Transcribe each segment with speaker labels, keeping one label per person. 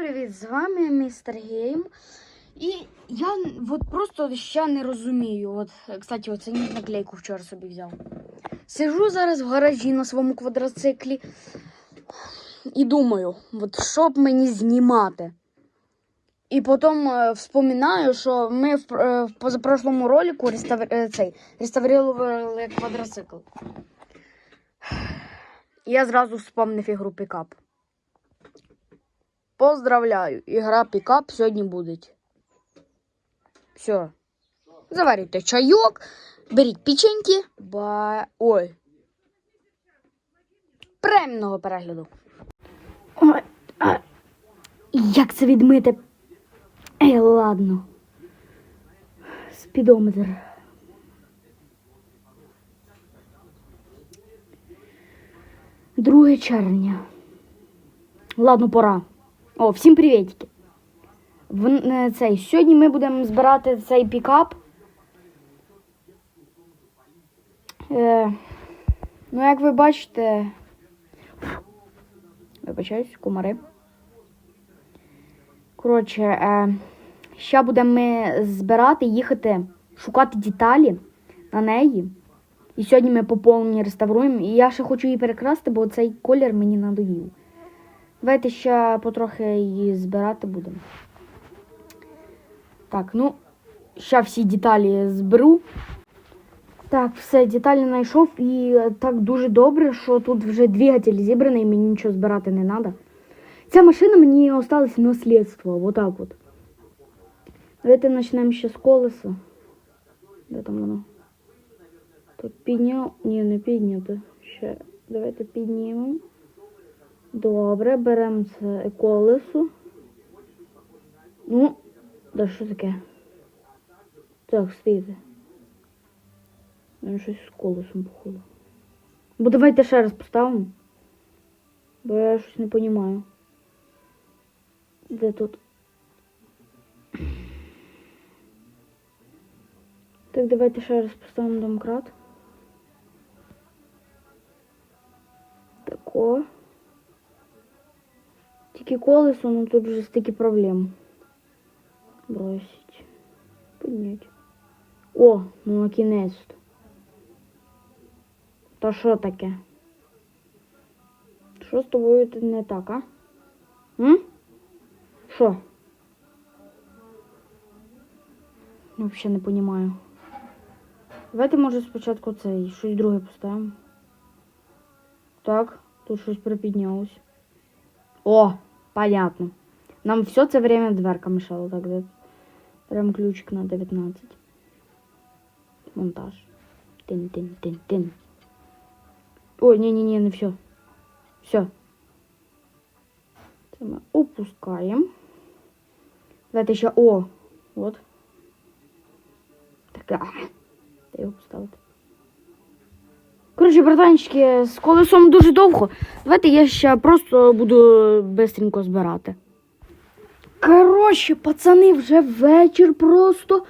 Speaker 1: привіт! З вами містер Гейм. І я от просто ще не розумію. От, кстати, оце наклейку вчора собі взяв. Сижу зараз в гаражі на своєму квадроциклі і думаю, от що б мені знімати. І потім е, вспоминаю, що ми в, е, в позапрошлому ролику реставр... е, реставрували квадроцикл. Я зразу вспомнив ігру пікап. Поздравляю! Ігра пікап сьогодні буде. Все. Заварюйте чайок, беріть печеньки, ба. Ой. Приємного перегляду. Ой, а, як це відмити? Ей, ладно. Спідометр. Друге червня. Ладно, пора. О, всім привітики. В, е, цей, сьогодні ми будемо збирати цей пікап. Е, ну, як ви бачите, вибачаюсь, комари. Коротше, е, ще будемо ми збирати, їхати, шукати деталі на неї. І сьогодні ми по повній реставруємо. І я ще хочу її перекрасти, бо цей колір мені надоїв. Давайте ще потрохи її збирати будемо. Так, ну, ще всі деталі зберу. Так, все, деталі знайшов і так дуже добре, що тут вже двигатель зібраний, мені нічого збирати не треба. Ця машина мені осталась наслідство, вот так от. Давайте почнемо ще з колеса. Де там воно? Тут підняв. Ні, не піднято. Ще. Давайте піднімемо. Добре, беремо це колесо. Ну, да що таке? Так, стійте. Ну, щось з колесом, походу. Бо давайте ще раз поставимо. Бо я щось не розумію. Де тут? Так, давайте ще раз поставимо домкрат. Тако. Тільки колесо, ну тут вже стільки проблем. Бросить. Піднять. О, ну на кінець. То що таке? Що з тобою не так, а? М? Що? Взагалі не розумію. Давайте, може, спочатку цей щось друге поставимо. Так, тут щось припіднялось. О, понятно. Нам все це время дверка мешала. Так, да? Прям ключик на 19. Монтаж. Тин-тин-тин-тин. Ой, не-не-не, не все. Все. Це ми опускаємо. Давайте ще. О! От. Так. Де його поставити? Коротше, братанчики, з колесом дуже довго. Давайте я ще просто буду бистренько збирати. Коротше, пацани, вже вечір просто.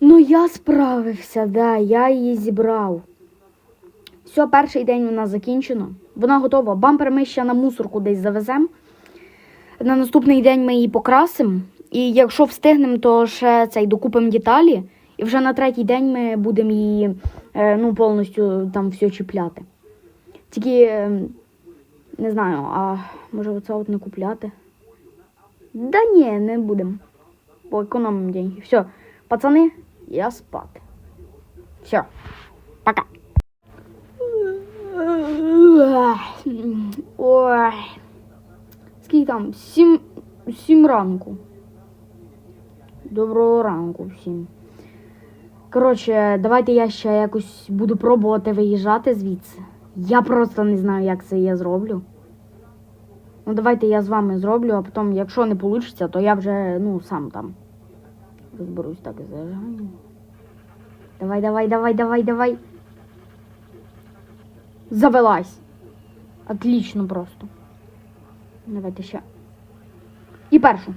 Speaker 1: Ну, я справився, да, я її зібрав. Все, перший день у нас закінчено. Вона готова. Бампер ми ще на мусорку десь завеземо. На наступний день ми її покрасимо. І якщо встигнемо, то ще цей докупимо деталі. І вже на третій день ми будемо її ну, повністю там все чіпляти. Тільки е, не знаю, а може оце от не купляти? Да ні, не будемо. Бо економимо деньги. Все, пацани, я спати. Все, пока. Ой. Скільки там? Сім, сім ранку. Доброго ранку всім. Коротше, давайте я ще якось буду пробувати виїжджати звідси. Я просто не знаю, як це я зроблю. Ну, давайте я з вами зроблю, а потім, якщо не вийде, то я вже ну, сам там розберусь так з зажиганням. Давай, давай, давай, давай, давай. Завелась. Отлично просто. Давайте ще. І першу.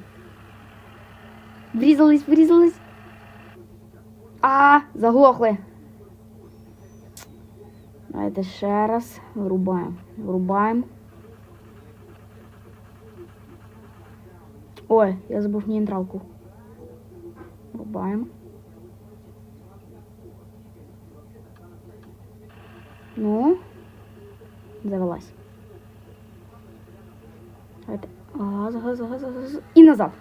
Speaker 1: Врізались, врізались. А, заглохли. Давайте ще раз. Врубаємо. Врубаємо. Ой, я забув нейтралку. Рубаємо. Ну, завелась. Давайте. Газ, газ, газ, газ. І назад.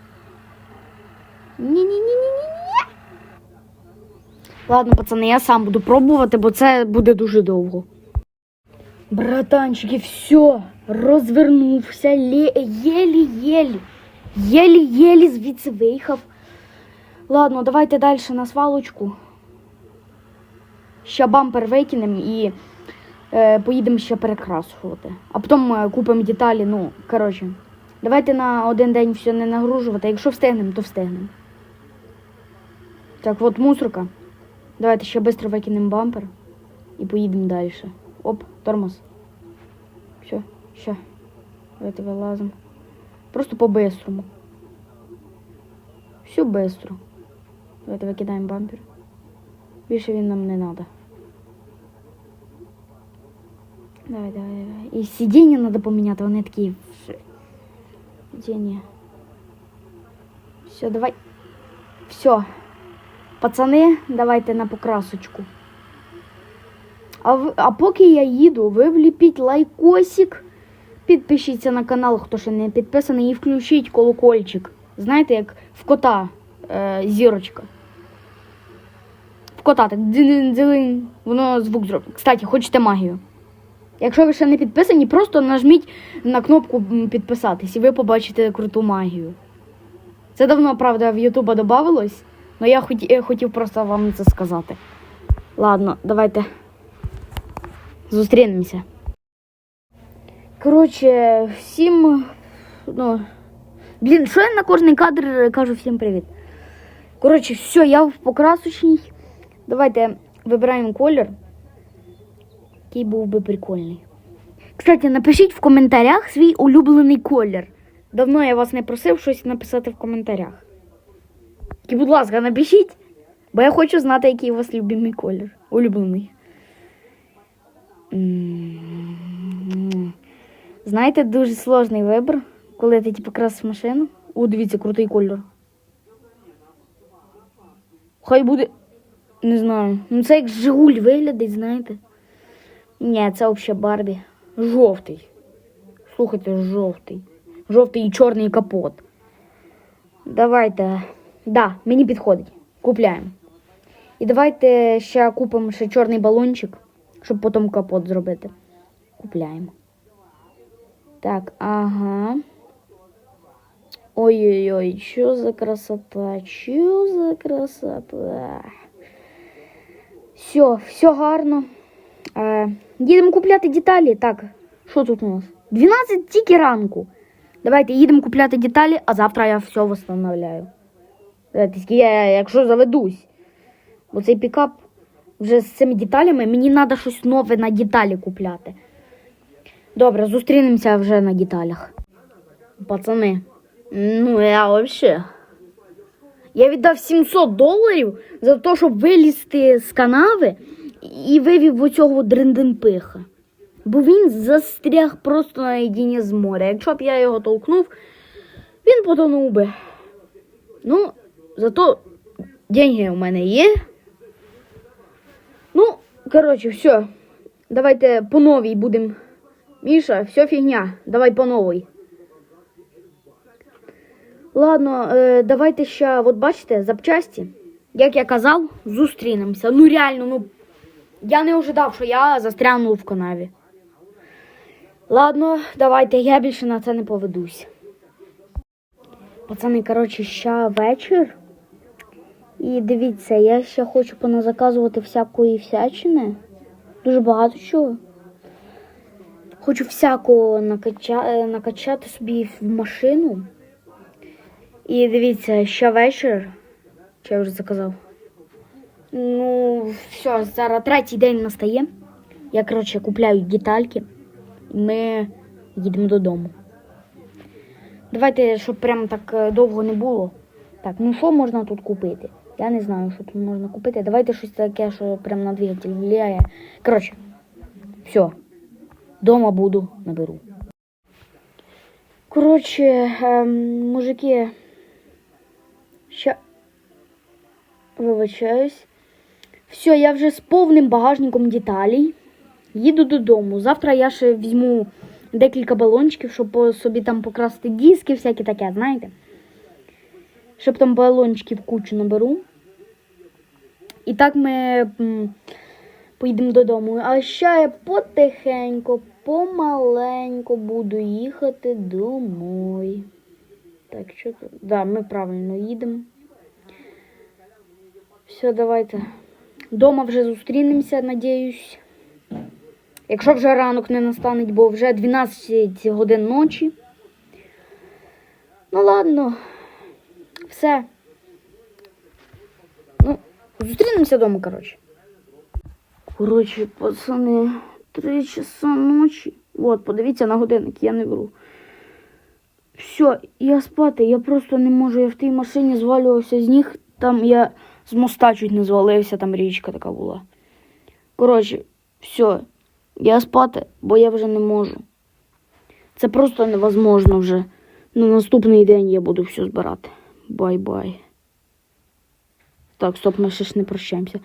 Speaker 1: Ні-ні-ні-ні-ні-ні. Ладно, пацани, я сам буду пробувати, бо це буде дуже довго. Братанчики, все, розвернувся, єлі-єлі. Єлі-єлі звідси виїхав. Ладно, давайте далі на свалочку. Ще бампер викинемо і е, поїдемо ще перекрасувати. А потім е, купимо деталі. Ну, коротше, давайте на один день все не нагружувати. Якщо встигнемо, то встигнемо. Так, от мусорка. Давайте ще швидко викинемо бампер і поїдемо далі. Оп, тормоз. Все, ще. Давайте вилазимо. Просто по-бистрому. Все бистро. Давайте викидаємо бампер. Більше він нам не треба. Давай, давай, давай. І сидіння треба поміняти, вони такі. Сидіння. Все, давай. Все. Пацани, давайте на покрасочку. А, в- а поки я їду, ви вліпіть лайкосик, підпишіться на канал, хто ще не підписаний, і включіть колокольчик. Знаєте, як в кота е, зірочка. В кота так дзин-дзин, воно звук зробить. Кстати, хочете магію. Якщо ви ще не підписані, просто нажміть на кнопку підписатись і ви побачите круту магію. Це давно, правда, в Ютуба додавалось, але я хоті- хотів просто вам це сказати. Ладно, давайте зустрінемося. Коротше, всім. Ну. Блін, що я на кожний кадр кажу всім привіт. Коротше, все, я в покрасочній. Давайте вибираємо колір. Який був би прикольний. Кстати, напишіть в коментарях свій улюблений колір. Давно я вас не просив щось написати в коментарях. І, будь ласка, напишіть, бо я хочу знати, який у вас любимий колір. Улюблений. Знаєте, дуже сложний вибір, коли ти типу, красиш машину. О, дивіться, крутий колір. Хай буде. Не знаю. Ну це як Жигуль виглядить, знаєте. Ні, це взагалі Барбі. Жовтий. Слухайте, жовтий. Жовтий і чорний капот. Давайте. Да, мені підходить. Купляємо. І давайте ще купимо ще чорний балончик, щоб потім капот зробити. Купляємо. Так, ага. Ой-ой-ой, що за красота, що за красота. Все, все гарно. Е, їдемо купляти деталі. Так, що тут у нас? 12 тільки ранку. Давайте їдемо купляти деталі, а завтра я все восстановляю. Давайте, тільки я, якщо заведусь. Бо цей пікап вже з цими деталями, мені треба щось нове на деталі купляти. Добре, зустрінемося вже на деталях. Пацани, ну я взагалі. Я віддав 700 доларів за те, щоб вилізти з канави і вивів оцього дринденпиха. Бо він застряг просто на єдині з моря. Якщо б я його толкнув, він потонув би. Ну, зато деньги у мене є. Ну, коротше, все. Давайте по новій будемо. Міша, все фігня. Давай по новій. Ладно, е, давайте ще, от бачите, запчасті. Як я казав, зустрінемося. Ну реально, ну я не ожидав, що я застрягну в канаві. Ладно, давайте, я більше на це не поведусь. Пацани, коротше, ще вечір. І дивіться, я ще хочу поназаказувати всякої всячини. Дуже багато чого. Хочу всякого накача... е, накачати собі в машину. І дивіться, ще вечір. Чи я вже заказав? Ну, все, зараз третій день настає. Я, коротше, купляю детальки. І ми їдемо додому. Давайте, щоб прям так е, довго не було. Так, ну що можна тут купити? Я не знаю, що тут можна купити. Давайте щось таке, що прям на двигатель влияє. Коротше, все. Дома буду, наберу. Коротше, ем, мужики. Ща. Вибачаюсь. Все, я вже з повним багажником деталей. Їду додому. Завтра я ще візьму декілька балончиків, щоб собі там покрасити диски, всяке таке, знаєте. Щоб там балончиків кучу наберу. І так ми поїдемо додому. А ще я потихеньку, помаленьку буду їхати домой. Так, що тут? Да, ми правильно їдемо. Все, давайте. Дома вже зустрінемося, надіюсь. Якщо вже ранок не настане, бо вже 12 годин ночі. Ну ладно. Все. Зустрінемося вдома, коротше. Коротше, пацани, 3 часа ночі. От, подивіться на годинник, я не беру. Все, я спати, я просто не можу. Я в тій машині звалювався з ніг. Там я з моста чуть не звалився, там річка така була. Коротше, все, я спати, бо я вже не можу. Це просто невозможно вже. На наступний день я буду все збирати. Бай-бай. Так, стоп, ми ще ж не прощаємося.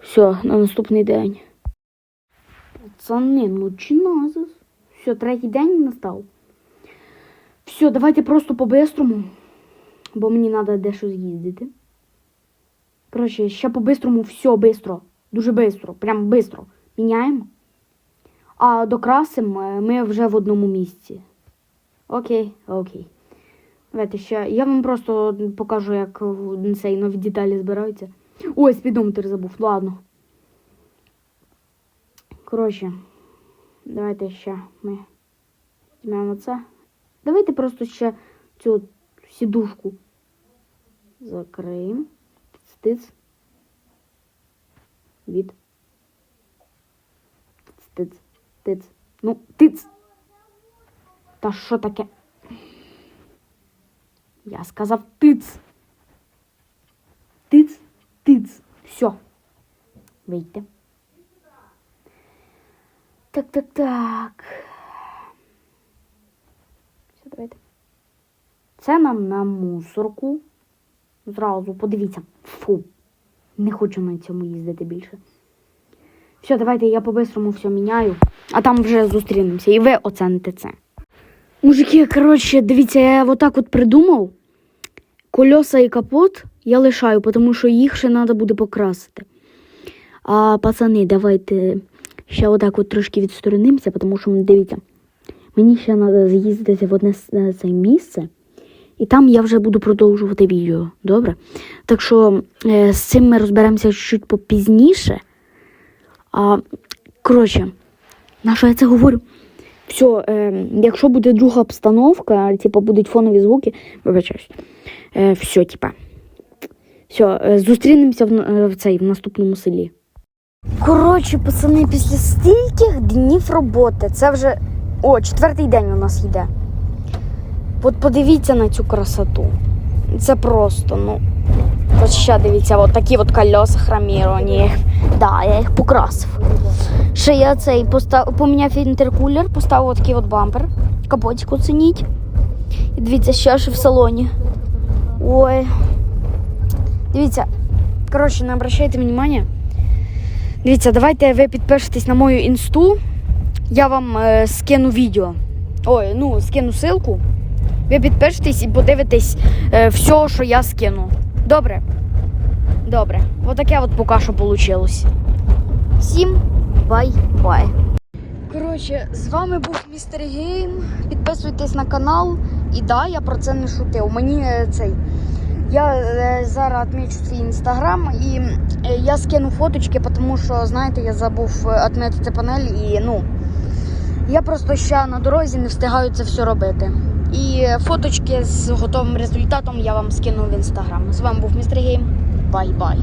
Speaker 1: Все, на наступний день. Пацани, ну чи назас? Все, третій день настав. Все, давайте просто по-бистрому, бо мені треба дещо з'їздити. Коротше, ще по-бистрому, все бистро. Дуже бистро, прям бистро. Міняємо. А докрасимо е, ми вже в одному місці. Окей, окей. Давайте ще. Я вам просто покажу, як цей нові деталі збираються. Ой, спідометр забув. Ладно. Коротше, давайте ще ми візьмемо це. Давайте просто ще цю сідушку закриємо. Стиц. Від. Стиц. Тиц. Ну, тиц. Та що таке? Я сказав тиц. Тиц, тиц. Все. Вийти. Так, так, так. Все, давайте. Це нам на мусорку. Зразу подивіться. Фу. Не хочу на цьому їздити більше. Все, давайте я по-бистрому все міняю, а там вже зустрінемося. І ви оцените це. Мужики, коротше, дивіться, я отак от придумав. Кольоса і капот я лишаю, тому що їх ще треба буде покрасити. А пацани, давайте ще отак от трошки відсторонимося, тому що дивіться, мені ще треба з'їздити в одне це місце, і там я вже буду продовжувати відео. Добре? Так що е, з цим ми розберемося чуть попізніше. А, коротше, на що я це говорю? Все, е, якщо буде друга обстановка, типу будуть фонові звуки, вибачаюсь. Е, все, типа. Все, е, зустрінемося в, е, в цей в наступному селі. Коротше, пацани, після стільких днів роботи, це вже. О, четвертий день у нас йде. От подивіться на цю красоту. Це просто, ну. Ось ще дивіться, от такі от кольоса хроміровані. Да, я їх покрасив. Ще я цей постав, поміняв інтеркулер, поставив такий от бампер. Капотик оцініть. І дивіться, ще ж в салоні. Ой. Дивіться. Коротше, не обращайте внимання. Дивіться, давайте ви підпишетесь на мою інсту. Я вам е, скину відео. Ой, ну, скину ссылку. Ви підпишетесь і подивитесь е, все, що я скину. Добре? Добре. Отаке от поки що вийшло. Всім бай-бай. Коротше, з вами був містер Гейм. Підписуйтесь на канал. І да, я про це не шутив. Мені е, цей. Я е, зараз відмічу свій інстаграм і е, я скину фоточки, тому що, знаєте, я забув відмітити панель і ну. Я просто ще на дорозі не встигаю це все робити. І фоточки з готовим результатом я вам скину в інстаграм. З вами був містер Гейм. Бай-бай.